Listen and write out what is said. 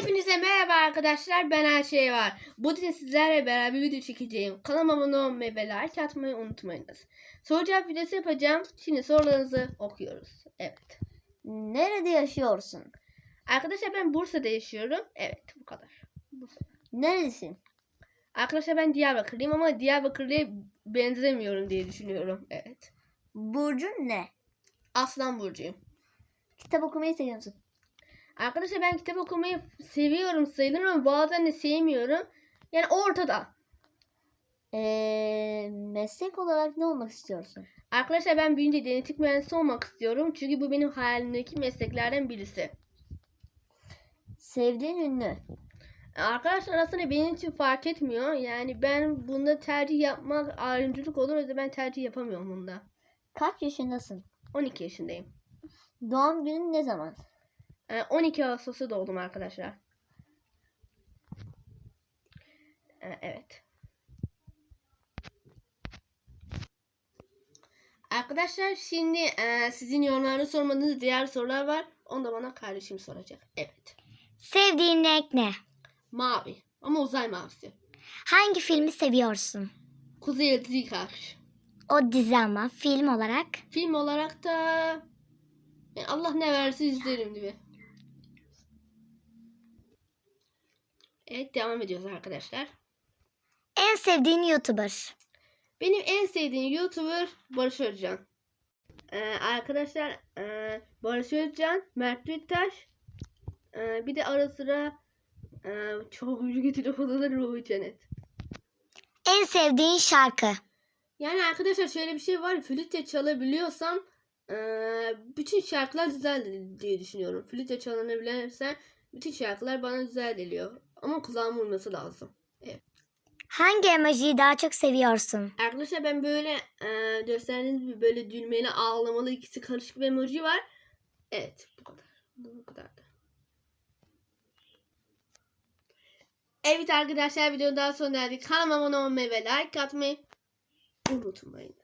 Hepinize merhaba arkadaşlar ben her şey var. Bugün sizlerle beraber bir video çekeceğim. Kanalıma abone olmayı ve like atmayı unutmayınız. Soru cevap videosu yapacağım. Şimdi sorularınızı okuyoruz. Evet. Nerede yaşıyorsun? Arkadaşlar ben Bursa'da yaşıyorum. Evet bu kadar. Bursa. Neredesin? Arkadaşlar ben Diyarbakırlıyım ama Diyarbakırlı'ya benzemiyorum diye düşünüyorum. Evet. Burcun ne? Aslan Burcu'yum. Kitap okumayı seviyor musun? Arkadaşlar ben kitap okumayı seviyorum sayılır ama bazen de sevmiyorum. Yani ortada. Ee, meslek olarak ne olmak istiyorsun? Arkadaşlar ben büyüyünce genetik mühendisi olmak istiyorum. Çünkü bu benim hayalimdeki mesleklerden birisi. Sevdiğin ünlü. Arkadaşlar aslında benim için fark etmiyor. Yani ben bunda tercih yapmak ayrımcılık olur. O yüzden ben tercih yapamıyorum bunda. Kaç yaşındasın? 12 yaşındayım. Doğum günün ne zaman? Ee, 12 Ağustos'ta doğdum arkadaşlar. Ee, Evet. Arkadaşlar şimdi e, sizin yorumlarını sormadığınız diğer sorular var. Onu da bana kardeşim soracak. Evet. Sevdiğin renk ne? Mavi. Ama uzay mavisi. Hangi filmi seviyorsun? Kuzey Yıldızı Karşı. O dizi ama film olarak. Film olarak da yani Allah ne verse izlerim gibi. Evet devam ediyoruz arkadaşlar. En sevdiğin YouTuber. Benim en sevdiğim YouTuber Barış Özcan. Ee, arkadaşlar e, Barış Özcan, Mert Büyüktaş, e, bir de ara sıra e, çok büyük telefonları Ruhi Cennet. En sevdiğin şarkı. Yani arkadaşlar şöyle bir şey var. Flütle çalabiliyorsam e, bütün şarkılar güzel diye düşünüyorum. Flütle çalınabilirse bütün şarkılar bana güzel geliyor. Ama kulağım vurması lazım. Hangi emojiyi daha çok seviyorsun? Arkadaşlar ben böyle e, gösterdiğiniz gibi böyle gülmeli ağlamalı ikisi karışık bir emoji var. Evet bu kadar. Bu kadar da. Evet arkadaşlar videonun daha sonuna geldik. Kanalıma abone olmayı ve like atmayı unutmayın.